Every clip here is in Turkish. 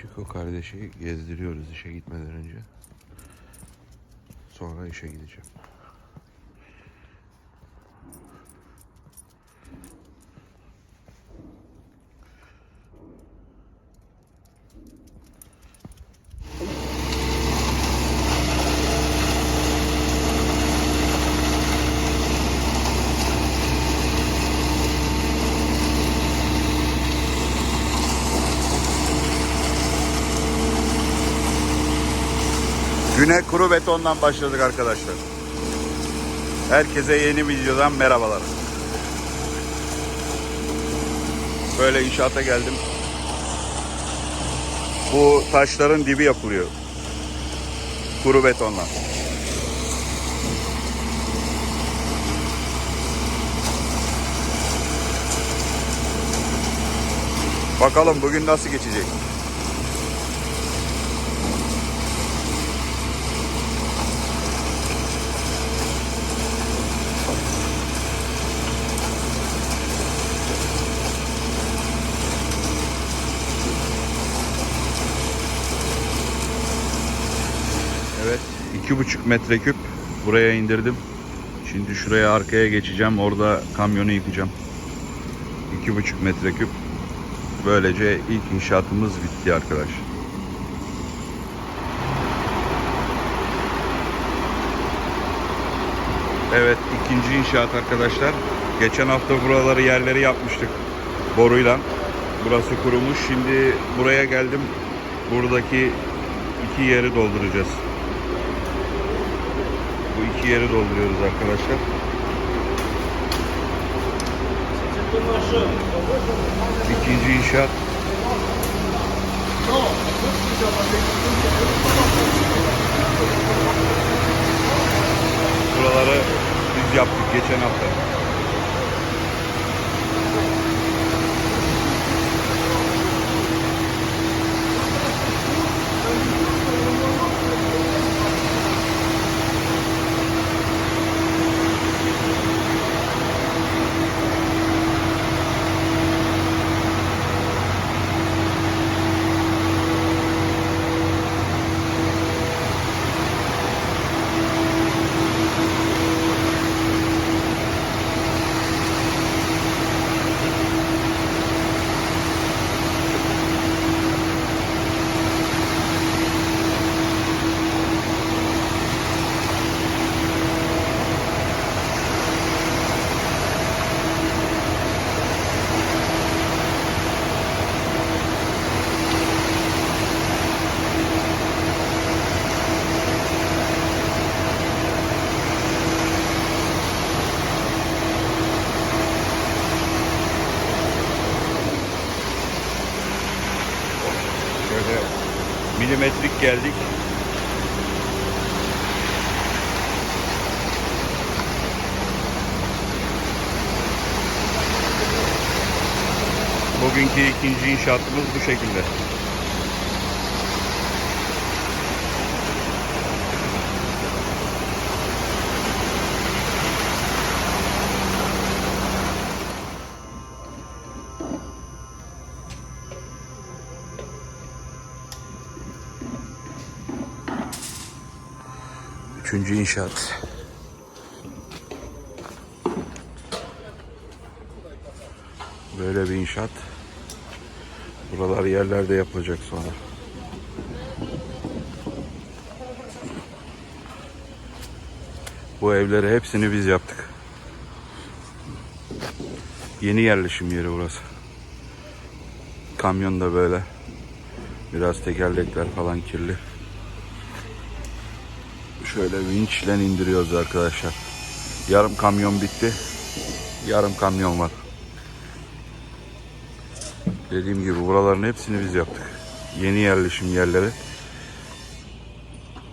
Çiko kardeşi gezdiriyoruz işe gitmeden önce. Sonra işe gideceğim. Güne kuru betondan başladık arkadaşlar. Herkese yeni videodan merhabalar. Böyle inşaata geldim. Bu taşların dibi yapılıyor. Kuru betonla. Bakalım bugün nasıl geçecek. Evet, iki buçuk metreküp buraya indirdim. Şimdi şuraya arkaya geçeceğim. Orada kamyonu yıkacağım. İki buçuk metreküp. Böylece ilk inşaatımız bitti arkadaş. Evet, ikinci inşaat arkadaşlar. Geçen hafta buraları yerleri yapmıştık boruyla. Burası kurumuş. Şimdi buraya geldim. Buradaki iki yeri dolduracağız. İki yeri dolduruyoruz arkadaşlar. İkinci inşaat. Buraları biz yaptık geçen hafta. Şöyle milimetrik geldik. Bugünkü ikinci inşaatımız bu şekilde. Üçüncü inşaat. Böyle bir inşaat. Buralar yerlerde yapılacak sonra. Bu evleri hepsini biz yaptık. Yeni yerleşim yeri burası. Kamyon da böyle. Biraz tekerlekler falan kirli. Şöyle vinçle indiriyoruz arkadaşlar. Yarım kamyon bitti. Yarım kamyon var. Dediğim gibi buraların hepsini biz yaptık. Yeni yerleşim yerleri.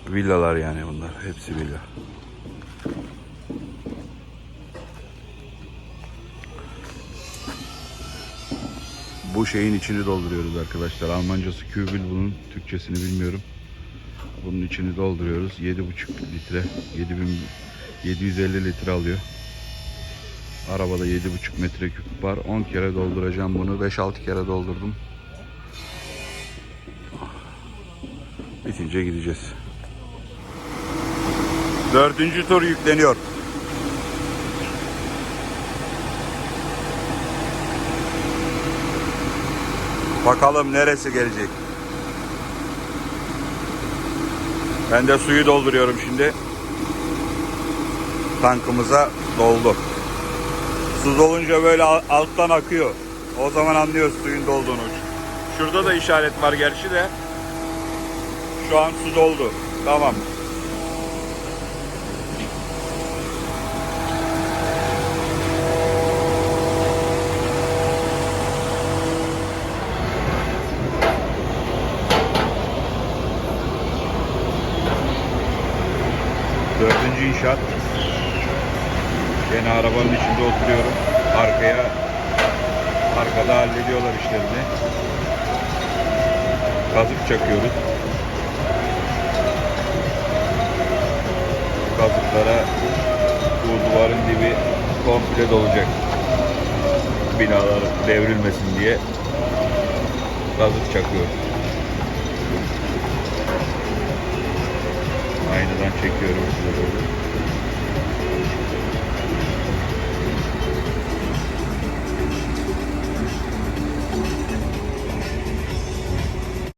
Villalar yani bunlar. Hepsi villa. Bu şeyin içini dolduruyoruz arkadaşlar. Almancası kübül bunun. Türkçesini bilmiyorum. Bunun içini dolduruyoruz. 7,5 litre. 7750 litre alıyor. Arabada 7,5 metreküp var. 10 kere dolduracağım bunu. 5-6 kere doldurdum. Bitince gideceğiz. Dördüncü tur yükleniyor. Bakalım neresi gelecek. Ben de suyu dolduruyorum şimdi. Tankımıza doldu. Su dolunca böyle al- alttan akıyor. O zaman anlıyoruz suyun dolduğunu. Şurada da işaret var gerçi de. Şu an su doldu. Tamam. Dördüncü inşaat. Gene arabanın içinde oturuyorum. Arkaya arkada hallediyorlar işlerini. Kazık çakıyoruz. Kazıklara bu duvarın dibi komple dolacak. Binalar devrilmesin diye kazık çakıyoruz. Aynadan çekiyorum size.